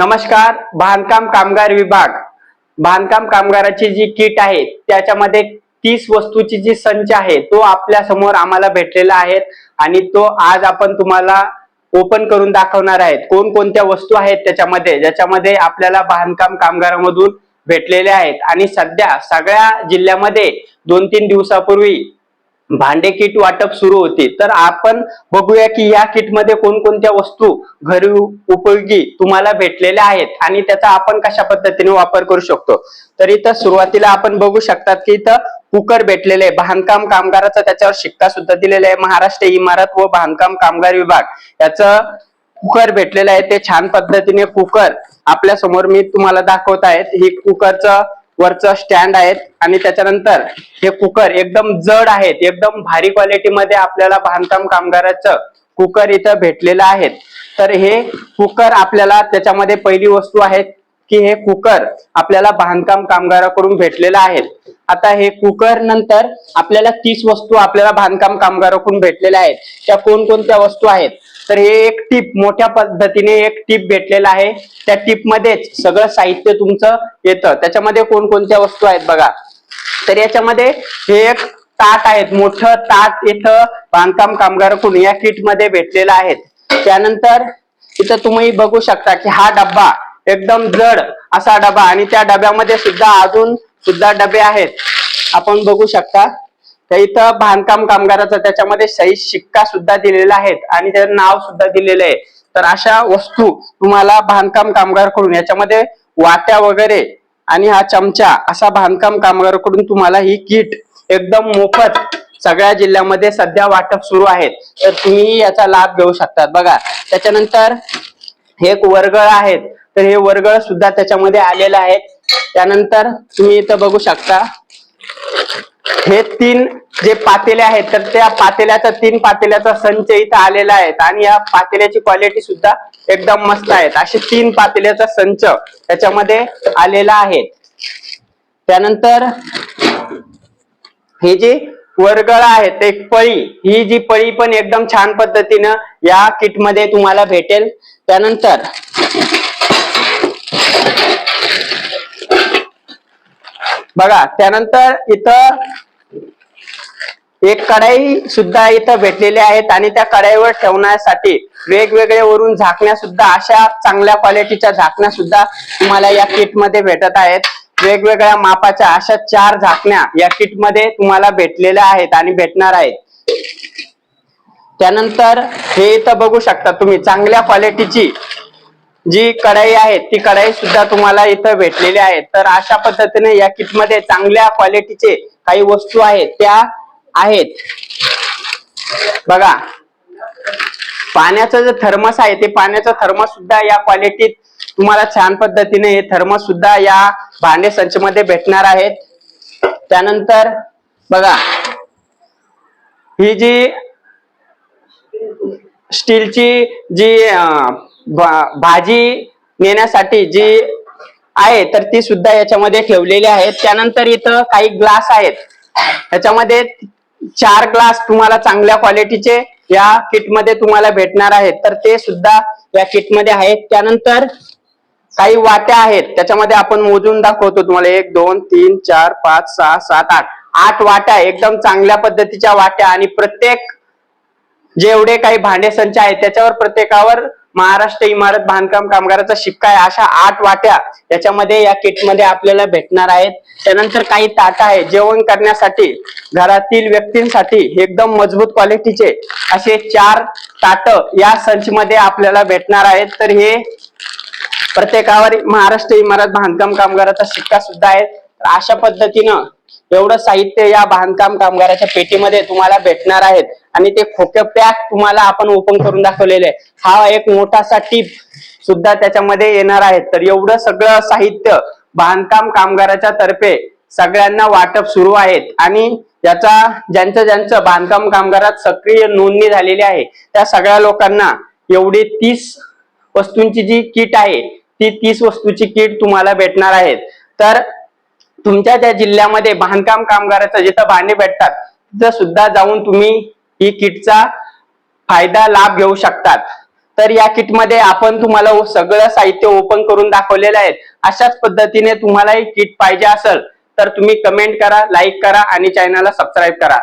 नमस्कार बांधकाम कामगार विभाग. बांधकाम कामगाराची जी किट आहे त्याच्यामध्ये तीस वस्तूची जी संच आहे तो आपल्यासमोर आम्हाला भेटलेला आहे आणि तो आज आपण तुम्हाला ओपन करून दाखवणार आहेत. कोणकोणत्या वस्तू आहेत त्याच्यामध्ये ज्याच्यामध्ये आपल्याला बांधकाम कामगारामधून भेटलेले आहेत. आणि सध्या सगळ्या जिल्ह्यामध्ये दोन तीन दिवसापूर्वी भांडे किट वाटप सुरू होते. तर आपण बघूया की या किटमध्ये कोणकोणत्या वस्तू घरी उपयोगी तुम्हाला भेटलेल्या आहेत आणि त्याचा आपण कशा पद्धतीने वापर करू शकतो. तर इथं सुरुवातीला आपण बघू शकतात की इथं कुकर भेटलेले आहे. बांधकाम कामगाराचा त्याच्यावर शिक्का सुद्धा दिलेला आहे. महाराष्ट्र इमारत व बांधकाम कामगार विभाग याचं कुकर भेटलेलं आहे. ते छान पद्धतीने कुकर आपल्यासमोर मी तुम्हाला दाखवत आहेत हे कुकरचं वरचं स्टँड आहेत आणि त्याच्यानंतर हे कुकर एकदम जड आहेत एकदम भारी क्वालिटीमध्ये आपल्याला बांधकाम कामगाराचं कुकर इथं भेटलेलं आहेत. तर हे कुकर आपल्याला त्याच्यामध्ये पहिली वस्तू आहे की हे कुकर आपल्याला बांधकाम कामगाराकडून भेटलेलं आहे आता हे कुकर नंतर आपल्याला तीस वस्तू आपल्याला बांधकाम कामगाराकडून भेटलेल्या आहेत. त्या कोणकोणत्या वस्तू आहेत? तर हे एक टीप मोठ्या पद्धतीने एक टीप भेटलेला आहे. त्या टीप मध्येच सगळं साहित्य तुमचं येतं. त्याच्यामध्ये कोणकोणत्या वस्तू आहेत बघा. तर याच्यामध्ये हे एक ताट आहेत. मोठं ताट इथं बांधकाम कामगाराकडून या किटमध्ये भेटलेलं आहे. त्यानंतर इथं तुम्ही बघू शकता की हा डब्बा एकदम जड असा डबा आणि त्या डब्यामध्ये सुद्धा अजून सुद्धा डबे आहेत. आपण बघू शकता. तर इथं बांधकाम कामगाराचा त्याच्यामध्ये सही शिक्का सुद्धा दिलेला आहे आणि त्याचं नाव सुद्धा दिलेलं आहे. तर अशा वस्तू तुम्हाला बांधकाम कामगारकडून याच्यामध्ये वाट्या वगैरे आणि हा चमचा असा बांधकाम कामगाराकडून तुम्हाला ही किट एकदम मोफत सगळ्या जिल्ह्यामध्ये सध्या वाटप सुरू आहेत. तर तुम्ही याचा लाभ घेऊ शकतात. बघा त्याच्यानंतर हे एक वर्गळ आहेत. तर हे वर्गळ सुद्धा त्याच्यामध्ये आलेलं आहे. त्यानंतर तुम्ही इथं बघू शकता. हे तीन जे पातेले आहेत तर त्या पातेल्याचा तीन पातेल्याचा संच इथं आलेला आहे. आणि या पातेल्याची क्वालिटी सुद्धा एकदम मस्त आहेत. असे तीन पातेल्याचा संच त्याच्यामध्ये आलेला आहे. त्यानंतर हे जे वर्गळ आहेत एक पळी. ही जी पळी पण एकदम छान पद्धतीनं या किटमध्ये तुम्हाला भेटेल. त्यानंतर बघा त्यानंतर इथं एक कढाई सुद्धा इथं भेटलेली आहेत आणि त्या कढाईवर ठेवण्यासाठी वेगवेगळे वरून झाकण्या सुद्धा अशा चांगल्या क्वालिटीच्या झाकण्या सुद्धा तुम्हाला या किटमध्ये भेटत आहेत. वेगवेगळ्या मापाच्या अशा चार झाकण्या या किटमध्ये तुम्हाला भेटलेल्या आहेत आणि भेटणार आहेत. त्यानंतर हे इथं बघू शकता तुम्ही चांगल्या क्वालिटीची जी कढाई आहे ती कढाई सुद्धा तुम्हाला इथं भेटलेली आहे. तर अशा पद्धतीने या किटमध्ये चांगल्या क्वालिटीचे काही वस्तू आहेत त्या आहेत. बघा. पाण्याचं जे थर्मस आहे ते पाण्याचं थर्मस सुद्धा या क्वालिटीत तुम्हाला छान पद्धतीने हे थर्मस सुद्धा या भांडे संच मध्ये भेटणार आहेत. त्यानंतर बघा. ही जी स्टीलची जी भाजी नेण्यासाठी जी आहे तर ती सुद्धा याच्यामध्ये ठेवलेली आहेत त्यानंतर इथं काही ग्लास आहेत. याच्यामध्ये चार ग्लास तुम्हाला चांगल्या क्वालिटीचे या किटमध्ये तुम्हाला भेटणार आहेत. तर ते सुद्धा या किटमध्ये आहेत. त्यानंतर काही वाट्या आहेत. त्याच्यामध्ये आपण मोजून दाखवतो तुम्हाला. एक दोन तीन चार पाच सहा सात आठ. आठ वाट्या एकदम चांगल्या पद्धतीच्या वाट्या आणि प्रत्येक जेवढे काही भांडे संच आहेत त्याच्यावर प्रत्येकावर महाराष्ट्र इमारत बांधकाम कामगाराचा शिक्का आहे. अशा आठ वाट्या याच्यामध्ये या किटमध्ये आपल्याला भेटणार आहेत. त्यानंतर काही ताटा आहे. जेवण करण्यासाठी घरातील व्यक्तींसाठी एकदम मजबूत क्वालिटीचे असे चार ताट या संच मध्ये आपल्याला भेटणार आहेत. तर हे प्रत्येकावर महाराष्ट्र इमारत बांधकाम कामगाराचा शिक्का सुद्धा आहे. अशा पद्धतीनं एवढं साहित्य या बांधकाम कामगाराच्या पेटीमध्ये तुम्हाला भेटणार आहेत. आणि ते खोके पॅक तुम्हाला आपण ओपन करून दाखवलेले आहे हा एक मोठासा टीप सुद्धा त्याच्यामध्ये येणार आहे. तर एवढं सगळं साहित्य बांधकाम कामगाराच्या तर्फे सगळ्यांना वाटप सुरू आहेत. आणि याचा ज्यांचं ज्यांचं बांधकाम कामगारात सक्रिय नोंदणी झालेली आहे त्या सगळ्या लोकांना एवढी तीस वस्तूंची जी किट आहे ती तीस वस्तूची किट तुम्हाला भेटणार आहेत. तर तुमच्या त्या जिल्ह्यामध्ये बांधकाम कामगाराचं जिथं भांडे भेटतात तिथं सुद्धा जाऊन तुम्ही ही किटचा फायदा लाभ घेऊ शकतात. तर या किटमध्ये आपण तुम्हाला सगळं साहित्य ओपन करून दाखवलेलं आहे. अशाच पद्धतीने तुम्हाला किट पाहिजे असेल तर तुम्ही कमेंट करा लाईक करा आणि चॅनलला सबस्क्राईब करा.